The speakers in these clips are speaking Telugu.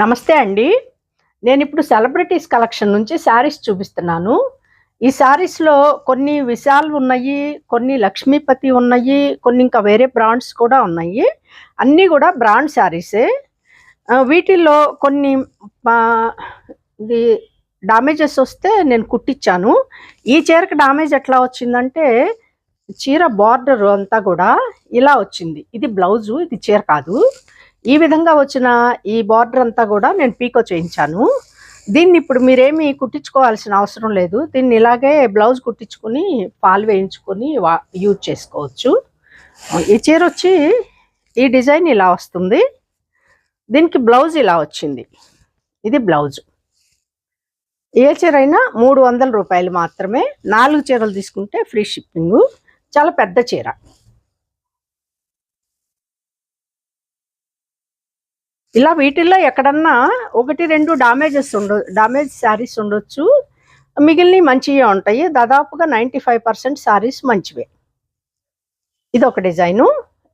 నమస్తే అండి. నేను ఇప్పుడు సెలబ్రిటీస్ కలెక్షన్ నుంచి శారీస్ చూపిస్తున్నాను. ఈ శారీస్లో కొన్ని విశాల్ ఉన్నాయి కొన్ని లక్ష్మీపతి ఉన్నాయి కొన్ని ఇంకా వేరే బ్రాండ్స్ కూడా ఉన్నాయి. అన్నీ కూడా బ్రాండ్ శారీసే వీటిల్లో కొన్ని ఇది డామేజెస్ వస్తే నేను కుట్టించాను ఈ చీరకు డామేజ్ ఎట్లా వచ్చిందంటే చీర బార్డర్ అంతా కూడా ఇలా వచ్చింది. ఇది బ్లౌజు ఇది చీర కాదు. ఈ విధంగా వచ్చిన ఈ బార్డర్ అంతా కూడా నేను పీకో చేయించాను. దీన్ని ఇప్పుడు మీరేమి కుట్టించుకోవాల్సిన అవసరం లేదు. దీన్ని ఇలాగే బ్లౌజ్ కుట్టించుకుని పాలు వేయించుకొని వా యూజ్ చేసుకోవచ్చు. ఈ చీర వచ్చి ఈ డిజైన్ ఇలా వస్తుంది. దీనికి బ్లౌజ్ ఇలా వచ్చింది. ఇది బ్లౌజ్ ఏ చీర అయినా మూడు వందల రూపాయలు మాత్రమే. నాలుగు చీరలు తీసుకుంటే ఫ్రీ షిప్పింగ్ చాలా పెద్ద చీర. ఇలా వీటిల్లో ఎక్కడన్నా ఒకటి రెండు డామేజెస్ ఉండ డామేజ్ శారీస్ ఉండొచ్చు. మిగిలినవి మంచిగా ఉంటాయి. దాదాపుగా నైంటీ ఫైవ్ పర్సెంట్ శారీస్ మంచివే. ఇది ఒక డిజైను.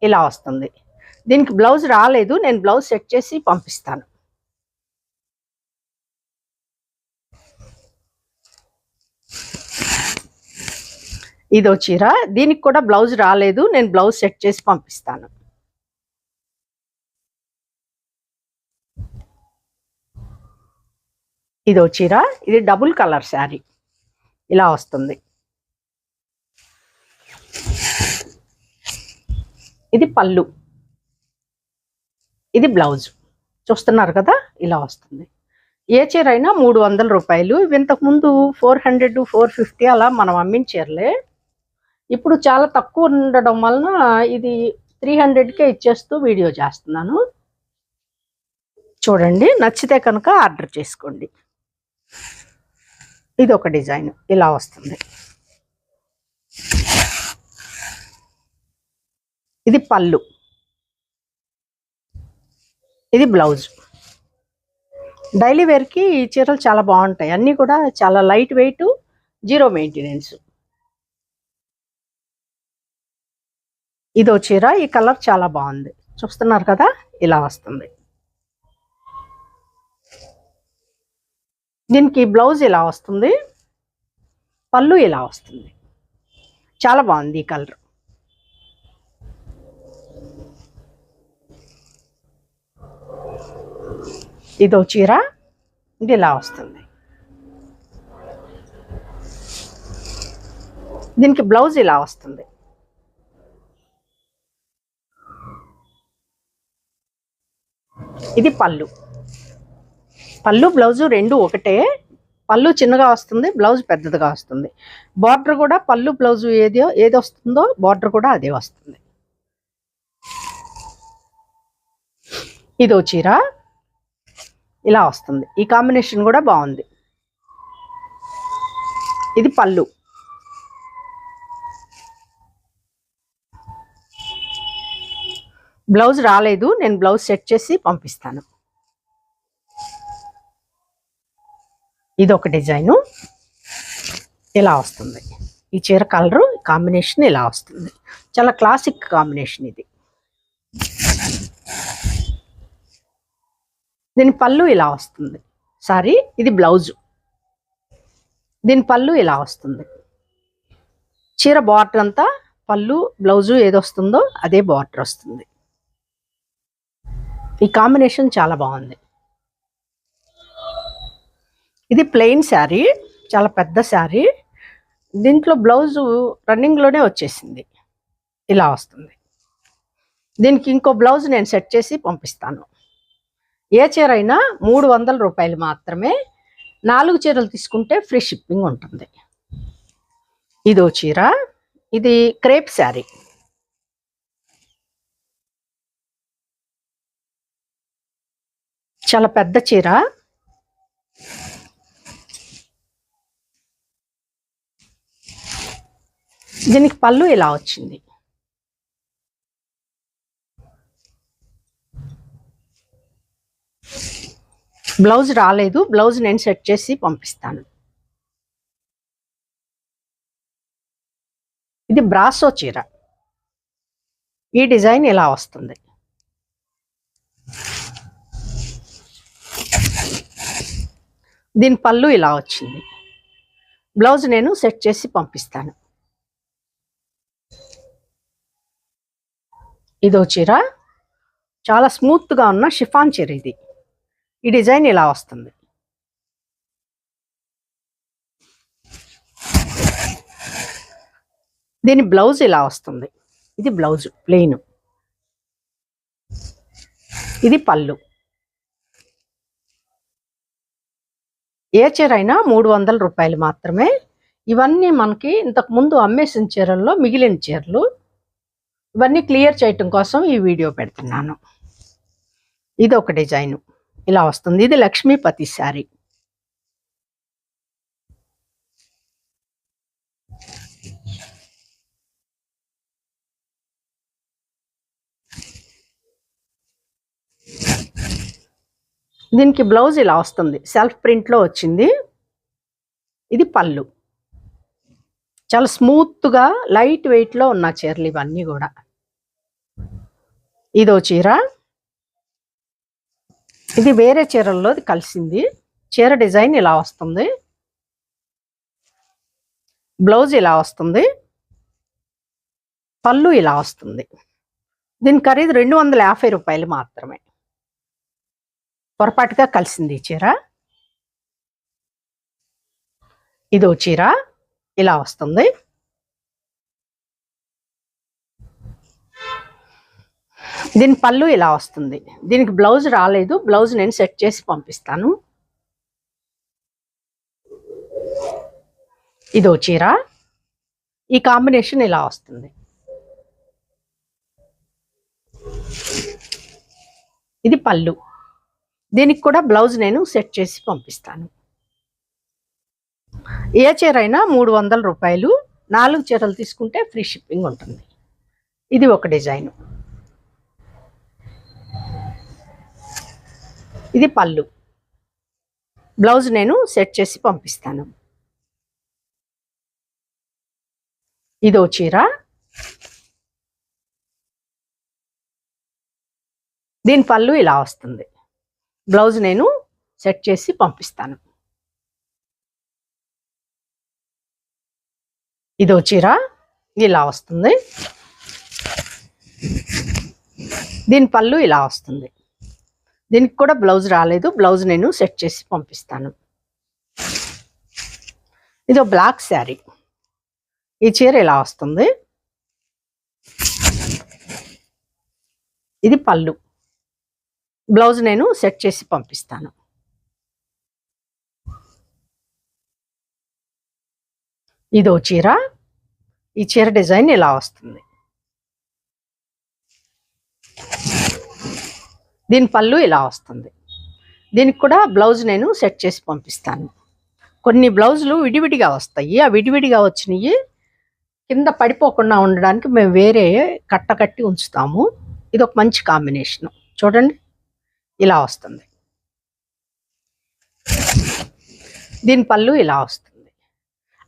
ఇలా వస్తుంది. దీనికి బ్లౌజ్ రాలేదు. నేను బ్లౌజ్ సెట్ చేసి పంపిస్తాను. ఇదో చీర. దీనికి కూడా బ్లౌజ్ రాలేదు. నేను బ్లౌజ్ సెట్ చేసి పంపిస్తాను. ఇదో చీర ఇది డబుల్ కలర్ శారీ. ఇలా వస్తుంది. ఇది పళ్ళు. ఇది బ్లౌజ్. చూస్తున్నారు కదా? ఇలా వస్తుంది. ఏ చీర అయినా మూడు వందల రూపాయలు. ఇవి ఇంతకుముందు ఫోర్ హండ్రెడ్ ఫోర్ ఫిఫ్టీ అలా మనం అమ్మిన చీరలే. ఇప్పుడు చాలా తక్కువ ఉండడం వలన ఇది త్రీ హండ్రెడ్కే ఇచ్చేస్తూ వీడియో చేస్తున్నాను. చూడండి నచ్చితే కనుక ఆర్డర్ చేసుకోండి. ఇది ఒక డిజైన్. ఇలా వస్తుంది. ఇది పళ్ళు. ఇది బ్లౌజ్. డైలీ వేర్కి ఈ చీరలు చాలా బాగుంటాయి. అన్నీ కూడా చాలా లైట్ వెయిట్ జీరో మెయింటెనెన్స్. ఇదో చీర ఈ కలర్ చాలా బాగుంది. చూస్తున్నారు కదా? ఇలా వస్తుంది. దీనికి బ్లౌజ్ ఇలా వస్తుంది? పళ్ళు ఇలా వస్తుంది? చాలా బాగుంది ఈ కలర్. ఇదో చీర ఇది ఇలా వస్తుంది? దీనికి బ్లౌజ్ ఇలా వస్తుంది? ఇది పళ్ళు. పళ్ళు బ్లౌజు రెండు ఒకటే. పళ్ళు చిన్నగా వస్తుంది బ్లౌజ్ పెద్దదిగా వస్తుంది. బార్డర్ కూడా పళ్ళు బ్లౌజు ఏదో ఏది వస్తుందో బార్డర్ కూడా అదే వస్తుంది. ఇదో చీర. ఇలా వస్తుంది. ఈ కాంబినేషన్ కూడా బాగుంది. ఇది పళ్ళు. బ్లౌజ్ రాలేదు. నేను బ్లౌజ్ సెట్ చేసి పంపిస్తాను. ఇది ఒక డిజైను. ఇలా వస్తుంది. ఈ చీర కలరు కాంబినేషన్ ఇలా వస్తుంది. చాలా క్లాసిక్ కాంబినేషన్ ఇది. దీని పళ్ళు ఇలా వస్తుంది. సారీ ఇది బ్లౌజు. దీని పళ్ళు ఇలా వస్తుంది. చీర బార్డర్ అంతా పళ్ళు బ్లౌజు ఏది వస్తుందో అదే బార్డర్ వస్తుంది. ఈ కాంబినేషన్ చాలా బాగుంది. ఇది ప్లెయిన్ శారీ చాలా పెద్ద శారీ దీంట్లో బ్లౌజు రన్నింగ్లోనే వచ్చేసింది. ఇలా వస్తుంది. దీనికి ఇంకో బ్లౌజ్ నేను సెట్ చేసి పంపిస్తాను. ఏ చీర అయినా మూడు వందల రూపాయలు మాత్రమే నాలుగు చీరలు తీసుకుంటే ఫ్రీ షిప్పింగ్ ఉంటుంది. ఇదో చీర ఇది క్రేప్ శారీ చాలా పెద్ద చీర. దీనికి పళ్ళు ఇలా వచ్చింది. బ్లౌజ్ రాలేదు. బ్లౌజ్ నేను సెట్ చేసి పంపిస్తాను. ఇది బ్రాసో చీర. ఈ డిజైన్ ఇలా వస్తుంది. దీని పళ్ళు ఇలా వచ్చింది. బ్లౌజ్ నేను సెట్ చేసి పంపిస్తాను. ఇదో చీర. చాలా స్మూత్గా ఉన్న షిఫాన్ చీర ఇది. ఈ డిజైన్ ఇలా వస్తుంది. దీని బ్లౌజ్ ఇలా వస్తుంది. ఇది బ్లౌజ్ ప్లెయిన్. ఇది పళ్ళు. ఏ చీర అయినా మూడు వందల రూపాయలు మాత్రమే. ఇవన్నీ మనకి ఇంతకు ముందు అమ్మేసిన చీరల్లో మిగిలిన చీరలు ఇవన్నీ క్లియర్ చేయటం కోసం ఈ వీడియో పెడుతున్నాను. ఇది ఒక డిజైన్. ఇలా వస్తుంది. ఇది లక్ష్మీపతి శారీ. దీనికి బ్లౌజ్ ఇలా వస్తుంది. సెల్ఫ్ ప్రింట్లో వచ్చింది. ఇది పళ్ళు. చాలా స్మూత్గా లైట్ వెయిట్లో ఉన్న చీరలు ఇవన్నీ కూడా. ఇదో చీర. ఇది వేరే చీరల్లో కలిసింది. చీర డిజైన్ ఇలా వస్తుంది. బ్లౌజ్ ఇలా వస్తుంది. పళ్ళు ఇలా వస్తుంది. దీని ఖరీదు రెండు వందల యాభై రూపాయలు మాత్రమే. పొరపాటుగా కలిసింది ఈ చీర. ఇదో చీర. ఇలా వస్తుంది. దీని పళ్ళు ఇలా వస్తుంది. దీనికి బ్లౌజ్ రాలేదు. బ్లౌజ్ నేను సెట్ చేసి పంపిస్తాను. ఇదో చీర. ఈ కాంబినేషన్ ఇలా వస్తుంది. ఇది పళ్ళు. దీనికి కూడా బ్లౌజ్ నేను సెట్ చేసి పంపిస్తాను. ఏ చీర అయినా మూడు వందల రూపాయలు నాలుగు చీరలు తీసుకుంటే ఫ్రీ షిప్పింగ్ ఉంటుంది. ఇది ఒక డిజైన్. ఇది పళ్ళు. బ్లౌజ్ నేను సెట్ చేసి పంపిస్తాను. ఇదో చీర. దీని పళ్ళు ఇలా వస్తుంది. బ్లౌజ్ నేను సెట్ చేసి పంపిస్తాను. ఇదో చీర ఇలా వస్తుంది. దీని పళ్ళు ఇలా వస్తుంది. దీనికి కూడా బ్లౌజ్ రాలేదు. బ్లౌజ్ నేను సెట్ చేసి పంపిస్తాను. ఇదో బ్లాక్ శారీ. ఈ చీర ఇలా వస్తుంది. ఇది పళ్ళు. బ్లౌజ్ నేను సెట్ చేసి పంపిస్తాను. ఇదో చీర. ఈ చీర డిజైన్ ఇలా వస్తుంది. దీని పళ్ళు ఇలా వస్తుంది. దీనికి కూడా బ్లౌజ్ నేను సెట్ చేసి పంపిస్తాను. కొన్ని బ్లౌజులు విడివిడిగా వస్తాయి. ఆ విడివిడిగా వచ్చినవి కింద పడిపోకుండా ఉండడానికి మేము వేరే కట్ట కట్టి ఉంచుతాము. ఇది ఒక మంచి కాంబినేషన్. చూడండి. ఇలా వస్తుంది. దీని పళ్ళు ఇలా వస్తుంది.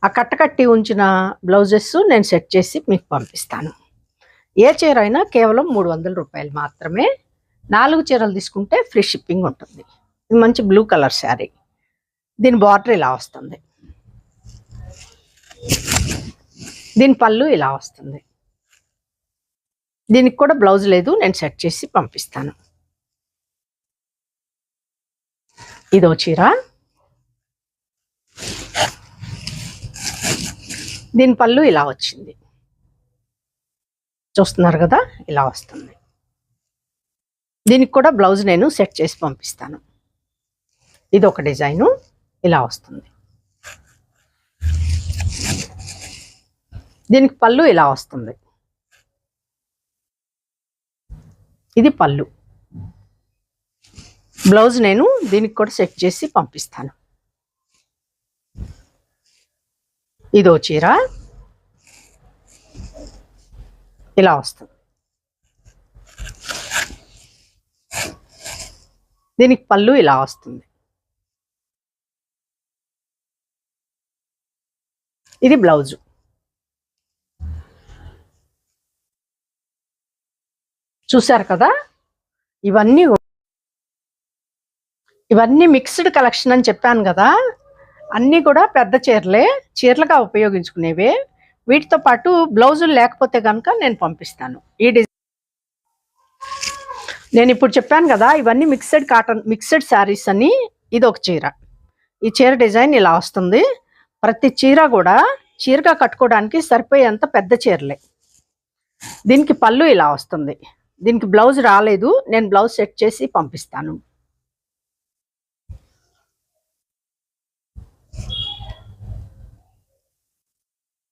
ఆ కట్టకట్టి ఉంచిన బ్లౌజెస్ నేను సెట్ చేసి మీకు పంపిస్తాను. ఏ చీర అయినా కేవలం మూడు వందల రూపాయలు మాత్రమే. నాలుగు చీరలు తీసుకుంటే ఫ్రీ షిప్పింగ్ ఉంటుంది. ఇది మంచి బ్లూ కలర్ శారీ. దీని బార్డర్ ఇలా వస్తుంది. దీని పళ్ళు ఇలా వస్తుంది. దీనికి కూడా బ్లౌజ్ లేదు నేను సెట్ చేసి పంపిస్తాను. ఇదో చీర. దీని పళ్ళు ఇలా వచ్చింది. చూస్తున్నారు కదా? ఇలా వస్తుంది. దీనికి కూడా బ్లౌజ్ నేను సెట్ చేసి పంపిస్తాను. ఇది ఒక డిజైను. ఇలా వస్తుంది. దీనికి పళ్ళు ఇలా వస్తుంది. ఇది పళ్ళు. బ్లౌజ్ నేను దీనికి కూడా సెట్ చేసి పంపిస్తాను. ఇదో చీర. ఇలా వస్తుంది. దీనికి పళ్ళు ఇలా వస్తుంది. ఇది బ్లౌజు. చూశారు కదా? ఇవన్నీ ఇవన్నీ మిక్స్డ్ కలెక్షన్ అని చెప్పాను కదా? అన్నీ కూడా పెద్ద చీరలే చీరలుగా ఉపయోగించుకునేవే. వీటితో పాటు బ్లౌజులు లేకపోతే కనుక నేను పంపిస్తాను. ఈ డిజైన్ నేను ఇప్పుడు చెప్పాను కదా ఇవన్నీ మిక్సడ్ కాటన్ మిక్సెడ్ శారీస్ అని ఇది ఒక చీర. ఈ చీర డిజైన్ ఇలా వస్తుంది. ప్రతి చీర కూడా చీరగా కట్టుకోవడానికి సరిపోయేంత పెద్ద చీరలే. దీనికి పళ్ళు ఇలా వస్తుంది. దీనికి బ్లౌజ్ రాలేదు. నేను బ్లౌజ్ సెట్ చేసి పంపిస్తాను.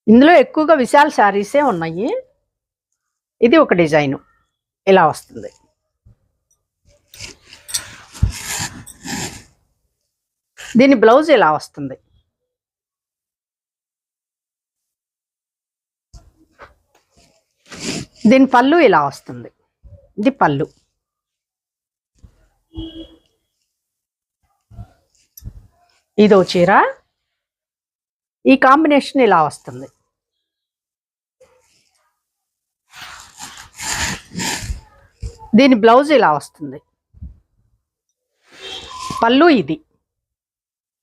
ఇందులో ఎక్కువగా విశాల్ శారీసే ఉన్నాయి. ఇది ఒక డిజైను. ఇలా వస్తుంది. దీని బ్లౌజ్ ఇలా వస్తుంది. దీని పళ్ళు ఇలా వస్తుంది. ఇది పళ్ళు. ఇదో చీర. ఈ కాంబినేషన్ ఇలా వస్తుంది. దీని బ్లౌజ్ ఇలా వస్తుంది. పళ్ళు ఇది.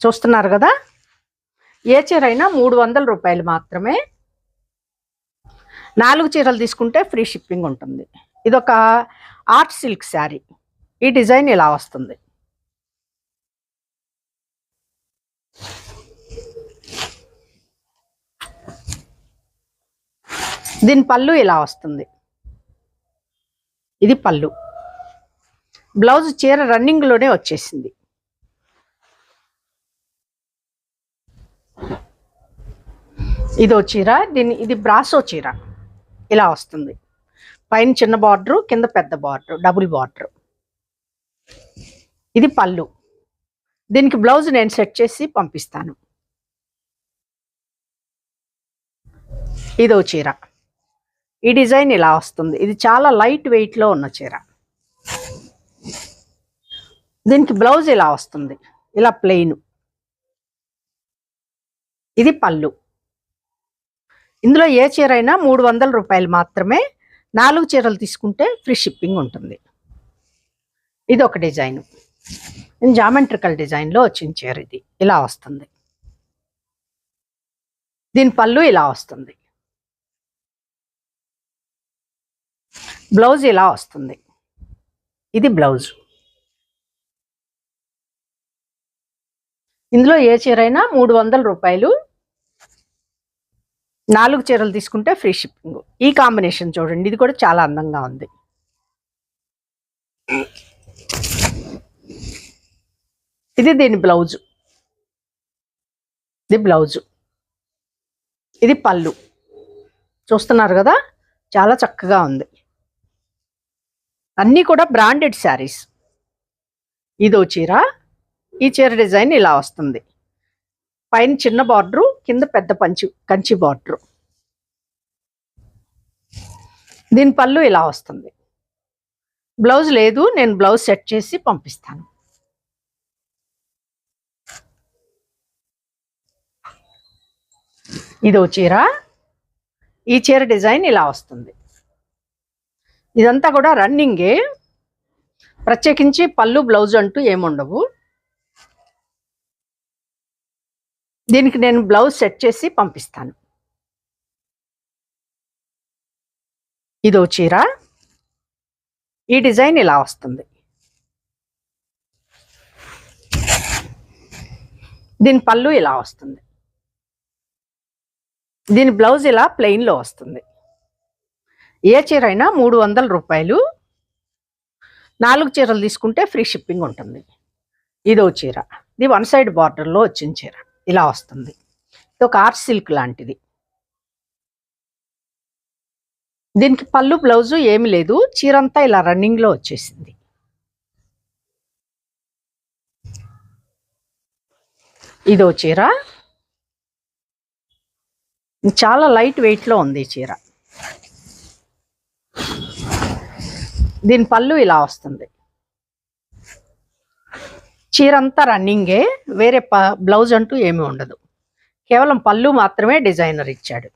చూస్తున్నారు కదా? ఏ చీర అయినా మూడు వందల రూపాయలు మాత్రమే. నాలుగు చీరలు తీసుకుంటే ఫ్రీ షిప్పింగ్ ఉంటుంది. ఇదొక ఆర్ట్ సిల్క్ శారీ. ఈ డిజైన్ ఇలా వస్తుంది. దీని పళ్ళు ఇలా వస్తుంది. ఇది పళ్ళు. బ్లౌజ్ చీర రన్నింగ్లోనే వచ్చేసింది. ఇదో చీర దీని ఇది బ్రాసో చీర. ఇలా వస్తుంది. పైన చిన్న బార్డరు కింద పెద్ద బార్డర్ డబుల్ బార్డర్. ఇది పళ్ళు. దీనికి బ్లౌజ్ నేను సెట్ చేసి పంపిస్తాను. ఇదో చీర. ఈ డిజైన్ ఇలా వస్తుంది. ఇది చాలా లైట్ వెయిట్లో ఉన్న చీర. దీనికి బ్లౌజ్ ఇలా వస్తుంది. ఇలా ప్లెయిన్. ఇది పళ్ళు. ఇందులో ఏ చీర అయినా మూడు వందల రూపాయలు మాత్రమే నాలుగు చీరలు తీసుకుంటే ఫ్రీ షిప్పింగ్ ఉంటుంది. ఇది ఒక డిజైన్. జామెట్రికల్ డిజైన్లో వచ్చిన చీర ఇది. ఇలా వస్తుంది. దీని పళ్ళు ఇలా వస్తుంది. బ్లౌజ్ ఇలా వస్తుంది. ఇది బ్లౌజ్. ఇందులో ఏ చీర అయినా మూడు వందల రూపాయలు. నాలుగు చీరలు తీసుకుంటే ఫ్రీ షిప్పింగ్. ఈ కాంబినేషన్ చూడండి. ఇది కూడా చాలా అందంగా ఉంది. ఇది దీని బ్లౌజు. ఇది బ్లౌజు. ఇది పళ్ళు. చూస్తున్నారు కదా? చాలా చక్కగా ఉంది. అన్నీ కూడా బ్రాండెడ్ శారీస్ ఇదో చీర ఈ చీర డిజైన్ ఇలా వస్తుంది. పైన చిన్న బార్డరు కింద పెద్ద పంచి కంచి బార్డరు దీని పళ్ళు ఇలా వస్తుంది. బ్లౌజ్ లేదు నేను బ్లౌజ్ సెట్ చేసి పంపిస్తాను. ఇదో చీర ఈ చీర డిజైన్ ఇలా వస్తుంది. ఇదంతా కూడా రన్నింగే. ప్రత్యేకించి పళ్ళు బ్లౌజ్ అంటూ ఏముండవు. దీనికి నేను బ్లౌజ్ సెట్ చేసి పంపిస్తాను. ఇదో చీర. ఈ డిజైన్ ఇలా వస్తుంది. దీని పళ్ళు ఇలా వస్తుంది. దీని బ్లౌజ్ ఇలా ప్లెయిన్లో వస్తుంది. ఏ చీర అయినా మూడు వందల రూపాయలు. నాలుగు చీరలు తీసుకుంటే ఫ్రీ షిప్పింగ్ ఉంటుంది. ఇదో చీర. ఇది వన్ సైడ్ బార్డర్లో వచ్చిన చీర. ఇలా వస్తుంది. ఇది ఒక ఆర్ట్ సిల్క్ లాంటిది. దీనికి పళ్ళు బ్లౌజు ఏమి లేదు. చీరంతా ఇలా రన్నింగ్లో వచ్చేసింది. ఇదో చీర. చాలా లైట్ వెయిట్లో ఉంది చీర. దీని పళ్ళు ఇలా వస్తుంది. చీర అంతా రన్నింగే వేరే ప బ్లౌజ్ అంటూ ఏమీ ఉండదు. కేవలం పళ్ళు మాత్రమే డిజైనర్ ఇచ్చాడు.